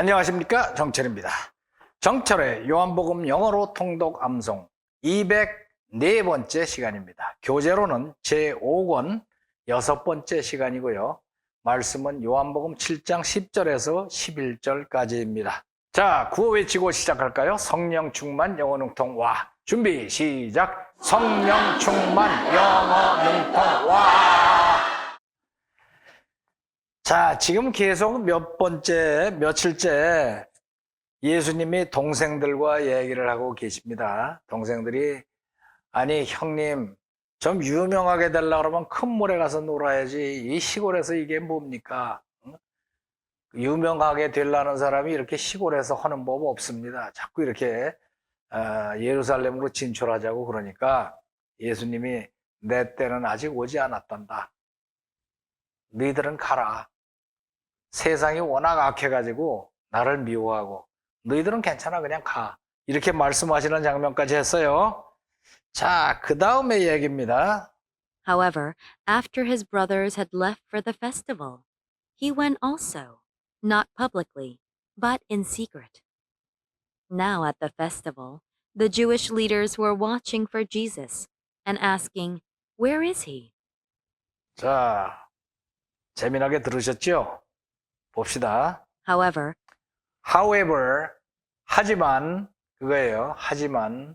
안녕하십니까 정철입니다. 정철의 요한복음 영어로 통독 암송 204번째 시간입니다. 교재로는 제5권 여섯 번째 시간이고요. 말씀은 요한복음 7장 10절에서 11절까지입니다. 자, 구호 외치고 시작할까요? 성령 충만 영어 능통 와. 준비 시작. 성령 충만 영어 능통 자, 지금 계속 몇 번째, 며칠째 예수님이 동생들과 얘기를 하고 계십니다. 동생들이, 아니, 형님, 좀 유명하게 되려고 그러면 큰 물에 가서 놀아야지. 이 시골에서 이게 뭡니까? 응? 유명하게 되려는 사람이 이렇게 시골에서 하는 법 없습니다. 자꾸 이렇게 어, 예루살렘으로 진출하자고 그러니까 예수님이 내 때는 아직 오지 않았단다. 너희들은 가라. 세상이 워낙 악해가지고 나를 미워하고 너희들은 괜찮아 그냥 가. 이렇게 말씀하시는 장면까지 했어요. 자, 그 다음에 얘기입니다. However, after his brothers had left for the festival, he went also, not publicly, but in secret. Now at the festival, the Jewish leaders were watching for Jesus and asking, Where is he? 자, 재미나게 들으셨죠? 봅시다. However, However, 하지만, 그거예요. 하지만.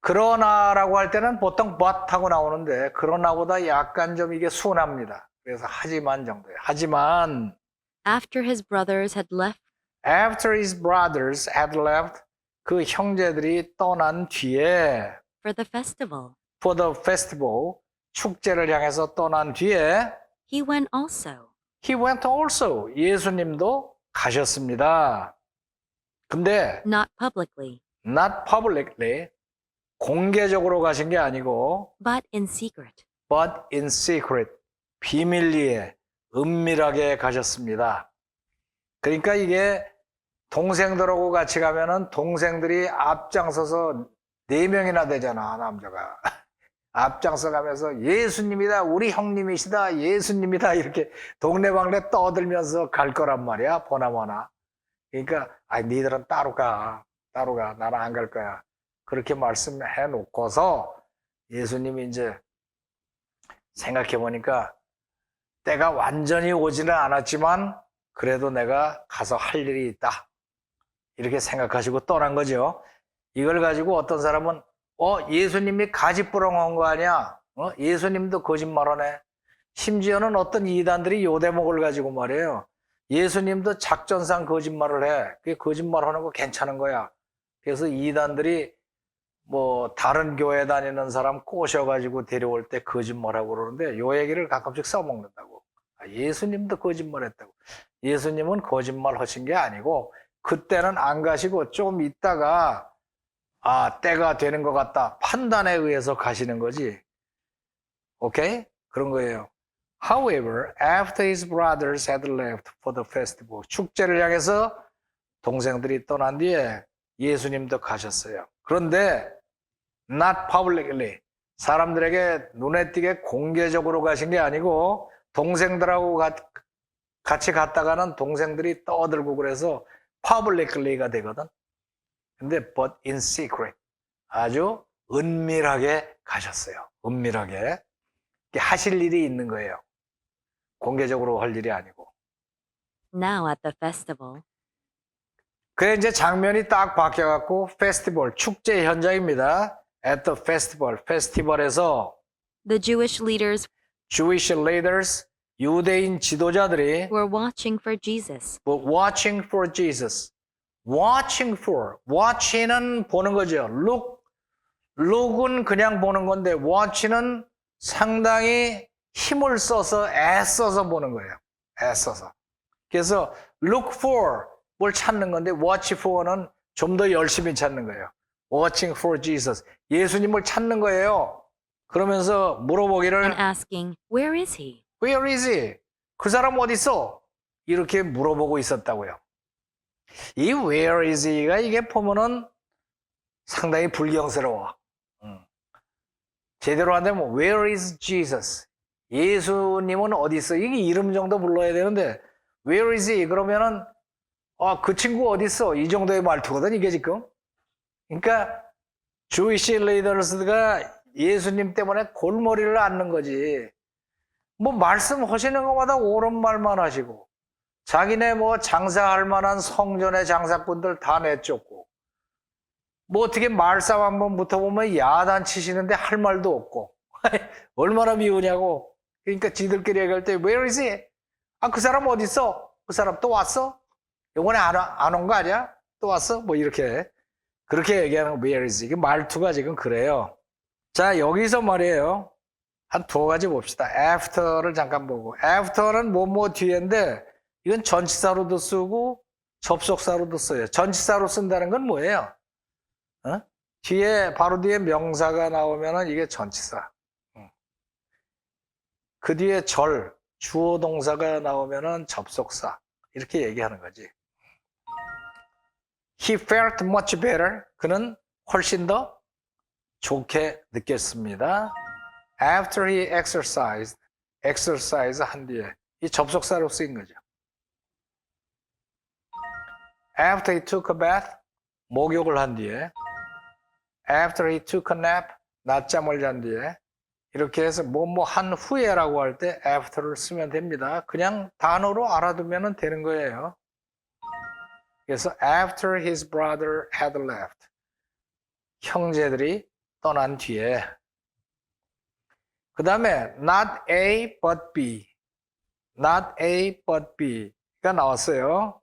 그러나라고 할 때는 보통 but 하고 나오는데, 그러나보다 약간 좀 이게 순합니다. 그래서 하지만 정도예요. 하지만, after his brothers had left after his brothers had left, 그 형제들이 떠난 뒤에, for the festival, for the festival, 축제를 향해서 떠난 뒤에, he went also, he went also. 예수님도 가셨습니다. 근데, not publicly, not publicly, 공개적으로 가신 게 아니고, but in secret. but in secret, 비밀리에, 은밀하게 가셨습니다. 그러니까 이게 동생들하고 같이 가면은 동생들이 앞장서서 네 명이나 되잖아, 남자가. 앞장서 가면서 예수님이다, 우리 형님이시다, 예수님이다, 이렇게 동네방네 떠들면서 갈 거란 말이야, 보나마나. 그러니까, 아, 니들은 따로 가. 따로 가. 나는 안 갈 거야. 그렇게 말씀해 놓고서 예수님이 이제 생각해 보니까 때가 완전히 오지는 않았지만 그래도 내가 가서 할 일이 있다. 이렇게 생각하시고 떠난 거죠. 이걸 가지고 어떤 사람은 어 예수님이 가지부렁한 거 아니야? 어 예수님도 거짓말하네. 심지어는 어떤 이단들이 요 대목을 가지고 말이에요. 예수님도 작전상 거짓말을 해. 그게 거짓말하는 거 괜찮은 거야. 그래서 이단들이 뭐 다른 교회 다니는 사람 꼬셔가지고 데려올 때 거짓말하고 그러는데 요 얘기를 가끔씩 써먹는다고. 아, 예수님도 거짓말했다고. 예수님은 거짓말 하신 게 아니고 그때는 안 가시고 좀 있다가 아 때가 되는 것 같다 판단에 의해서 가시는 거지. 오케이 그런 거예요. However, after his brothers had left for the festival, 축제를 향해서 동생들이 떠난 뒤에 예수님도 가셨어요. 그런데 not publicly 사람들에게 눈에 띄게 공개적으로 가신 게 아니고 동생들하고 가- 같이 갔다가는 동생들이 떠들고 그래서 publicly가 되거든. 근데 but in secret 아주 은밀하게 가셨어요. 은밀하게 하실 일이 있는 거예요. 공개적으로 할 일이 아니고. Now at the festival, 그래 이제 장면이 딱 바뀌어 갖고 페스티벌 축제 현장입니다. At the festival, 페스티벌에서 the Jewish leaders Jewish leaders, 유대인 지도자들이 were watching for Jesus 뭐 watching for Jesus, watching for, watch는 보는 거죠. Look, look은 그냥 보는 건데 watch는 상당히 힘을 써서 애써서 보는 거예요. 애써서. 그래서 look for 뭘 찾는 건데 watch for는 좀 더 열심히 찾는 거예요. watching for Jesus. 예수님을 찾는 거예요. 그러면서 물어보기를 and asking, Where is he? Where is he? 그 사람 어디 있어? 이렇게 물어보고 있었다고요. 이 where is he가 이게 보면은 상당히 불경스러워. 음. 제대로 안 되면 where is Jesus? 예수님은 어디 있어? 이게 이름 정도 불러야 되는데 where is he? 그러면은 아, 그 친구 어디 있어? 이 정도의 말투거든 이게 지금. 그러니까 주이시 리더스가 예수님 때문에 골머리를 앓는 거지. 뭐 말씀하시는 것마다 옳은 말만 하시고 자기네 뭐 장사할 만한 성전의 장사꾼들 다 내쫓고 뭐 어떻게 말싸움 한번 붙어보면 야단 치시는데 할 말도 없고 얼마나 미우냐고 그러니까 지들끼리 얘기할 때 Where is he? 아그 사람 어디 있어? 그 사람 또 왔어? 요번에 안 온거 아니야? 또 왔어? 뭐 이렇게 그렇게 얘기하는 거 Where is he? 말투가 지금 그래요 자 여기서 말이에요 한 두 가지 봅시다 after를 잠깐 보고 after는 뭐뭐 뒤인데 이건 전치사로도 쓰고 접속사로도 써요 전치사로 쓴다는 건 뭐예요? 어? 뒤에 바로 뒤에 명사가 나오면은 이게 전치사. 응. 그 뒤에 절 주어 동사가 나오면은 접속사 이렇게 얘기하는 거지. He felt much better. 그는 훨씬 더 좋게 느꼈습니다. After he exercised, exercise 한 뒤에 이 접속사로 쓰인 거죠. After he took a bath, 목욕을 한 뒤에 after he took a nap, 낮잠을 잔 뒤에 이렇게 해서 뭐뭐 한 후에라고 할 때 after를 쓰면 됩니다. 그냥 단어로 알아두면 되는 거예요. 그래서 after his brother had left, 형제들이 떠난 뒤에 그 다음에 not A but B, not A but B가 나왔어요.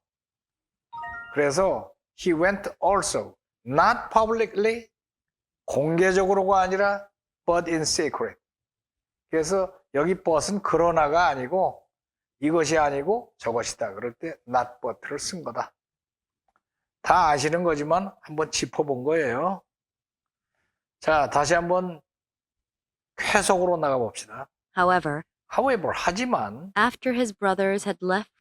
그래서 he went also, not publicly, 공개적으로가 아니라 but in secret. 그래서 여기 but은 그러나가 아니고 이것이 아니고 저것이다. 그럴 때 not but를 쓴 거다. 다 아시는 거지만 한번 짚어본 거예요. 자, 다시 한번 회속으로 나가 봅시다. However, However, 하지만 after his brothers had left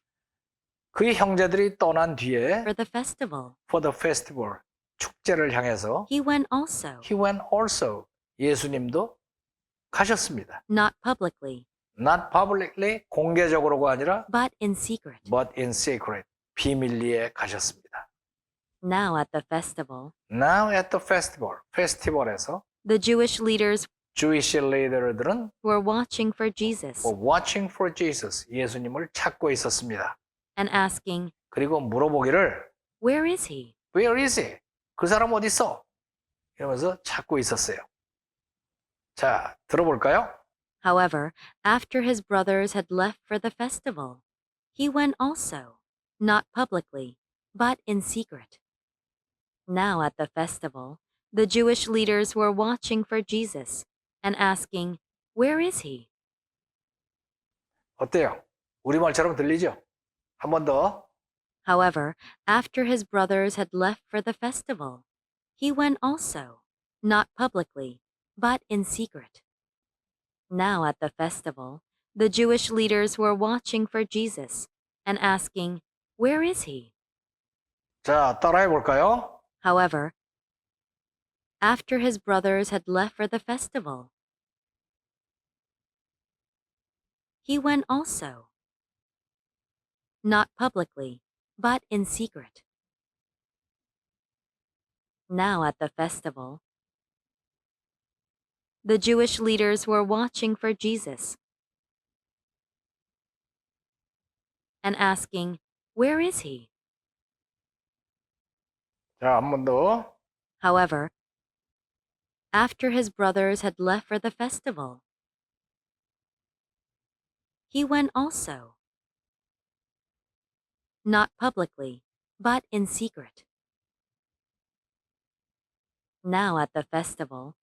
그의 형제들이 떠난 뒤에 for the festival, for the festival 축제를 향해서 he went also, he went also 예수님도 가셨습니다. not publicly, Not publicly 공개적으로가 아니라 but in secret. but in secret 비밀리에 가셨습니다. Now at the festival, Now at the festival 페스티벌에서 the Jewish leaders Jewish leader들은 were watching for Jesus were watching for Jesus 예수님을 찾고 있었습니다. and asking, 그리고 물어보기를 Where is he? Where is he? 그 사람 어디 있어? 이러면서 찾고 있었어요. 자, 들어볼까요? However, after his brothers had left for the festival, he went also, not publicly, but in secret. Now at the festival, the Jewish leaders were watching for Jesus and asking, Where is he? 어때요? 우리말처럼 들리죠? 한 번 더. However, after his brothers had left for the festival, he went also, not publicly, but in secret. Now at the festival, the Jewish leaders were watching for Jesus and asking, Where is he? 자, 따라해 볼까요? However, after his brothers had left for the festival, he went also, not publicly, but in secret. Now at the festival, the Jewish leaders were watching for Jesus and asking, Where is he? However, after his brothers had left for the festival, he went also not publicly, but in secret. Now at the festival,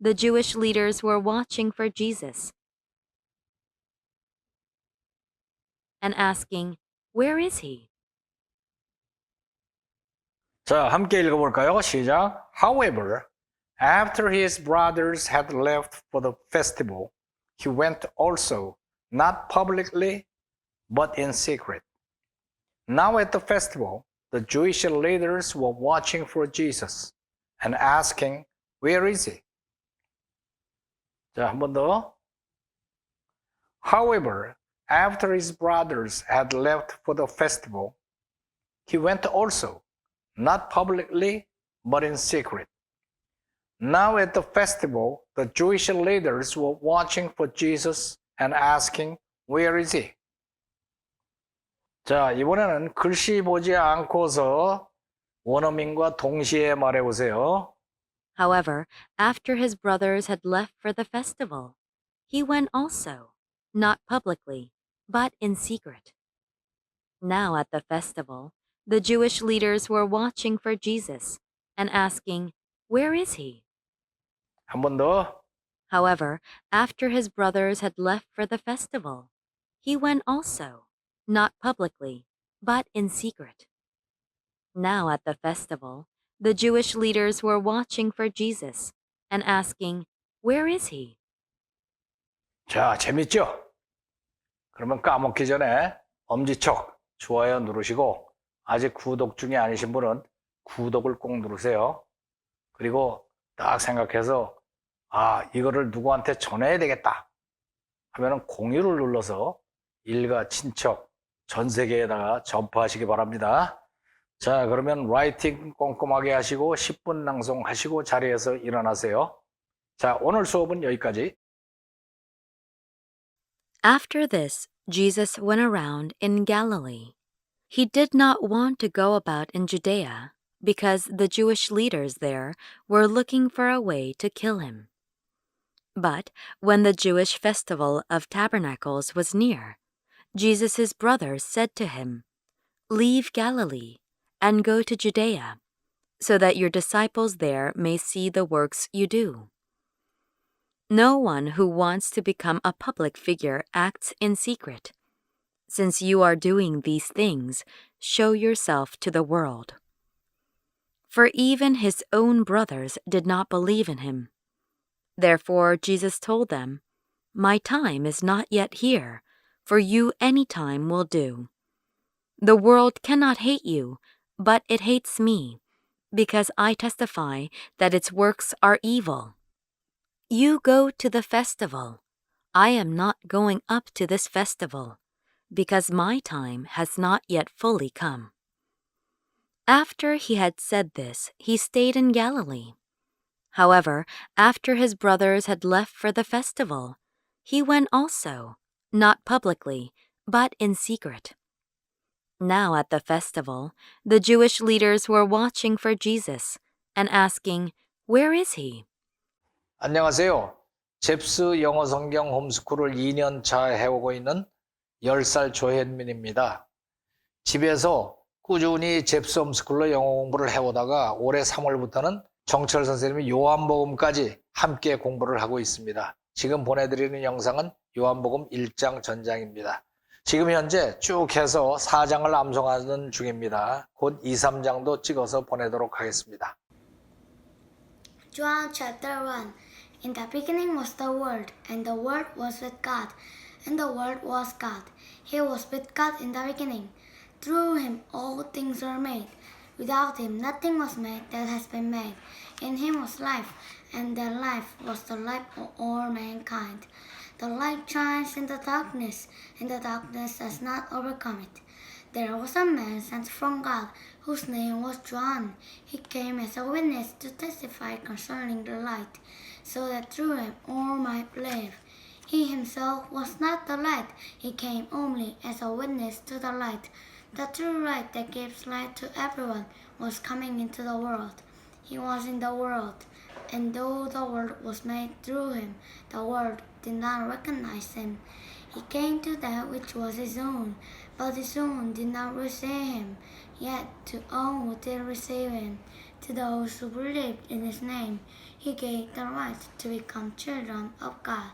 the Jewish leaders were watching for Jesus and asking, Where is he? 자, 함께 읽어볼까요? 시작. However, after his brothers had left for the festival, he went also, not publicly, but in secret. Now at the festival, the Jewish leaders were watching for Jesus and asking, Where is he? 자, 한 번 더. However, after his brothers had left for the festival, he went also, not publicly, but in secret. Now at the festival, the Jewish leaders were watching for Jesus and asking, Where is he? 자, 이번에는 글씨 보지 않고서 원어민과 동시에 말해 보세요. However, after his brothers had left for the festival, he went also, not publicly, but in secret. Now at the festival, the Jewish leaders were watching for Jesus and asking, Where is he? 한 번 더. However, after his brothers had left for the festival, he went also, not publicly, but in secret. Now at the festival, the Jewish leaders were watching for Jesus and asking, Where is he? 자, 재밌죠? 그러면 까먹기 전에 엄지척 좋아요 누르시고 아직 구독 중이 아니신 분은 구독을 꼭 누르세요. 그리고 딱 생각해서 아, 이거를 누구한테 전해야 되겠다 하면은 공유를 눌러서 일가 친척 전 세계에다가 전파하시기 바랍니다. 자, 그러면 라이팅 꼼꼼하게 하시고 10분 낭송하시고 자리에서 일어나세요. 자, 오늘 수업은 여기까지. After this, Jesus went around in Galilee. He did not want to go about in Judea because the Jewish leaders there were looking for a way to kill him. But when the Jewish festival of tabernacles was near, Jesus' brothers said to him, Leave Galilee and go to Judea, so that your disciples there may see the works you do. No one who wants to become a public figure acts in secret. Since you are doing these things, show yourself to the world. For even his own brothers did not believe in him. Therefore Jesus told them, My time is not yet here, for you any time will do. The world cannot hate you, but it hates me, because I testify that its works are evil. You go to the festival. I am not going up to this festival, because my time has not yet fully come. After he had said this, he stayed in Galilee. However, after his brothers had left for the festival, he went also, not publicly, but in secret. Now at the festival, the Jewish leaders were watching for Jesus and asking, Where is he? 안녕하세요. 잽스 영어 성경 홈스쿨을 2년 차 해오고 있는 10살 조현민입니다. 집에서 꾸준히 잽스 홈스쿨로 영어 공부를 해오다가 올해 3월부터는 정철 선생님이 요한복음까지 함께 공부를 하고 있습니다. 지금 보내드리는 영상은 요한복음 1장 전장입니다. 지금 현재 쭉 해서 4장을 암송하는 중입니다. 곧 2, 3장도 찍어서 보내도록 하겠습니다. John chapter 1 In the beginning was the Word, and the Word was with God, and the Word was God. He was with God in the beginning. Through him all things were made. Without him nothing was made that has been made. In him was life, and the life was the light of all mankind. The light shines in the darkness, and the darkness does not overcome it. There was a man sent from God whose name was John. He came as a witness to testify concerning the light, so that through him all might believe. He himself was not the light, he came only as a witness to the light. The true light that gives light to everyone was coming into the world. He was in the world, and though the world was made through him, the world did not recognize him. He came to that which was his own, but his own did not receive him. Yet to all who did receive him, to those who believed in his name, he gave the right to become children of God.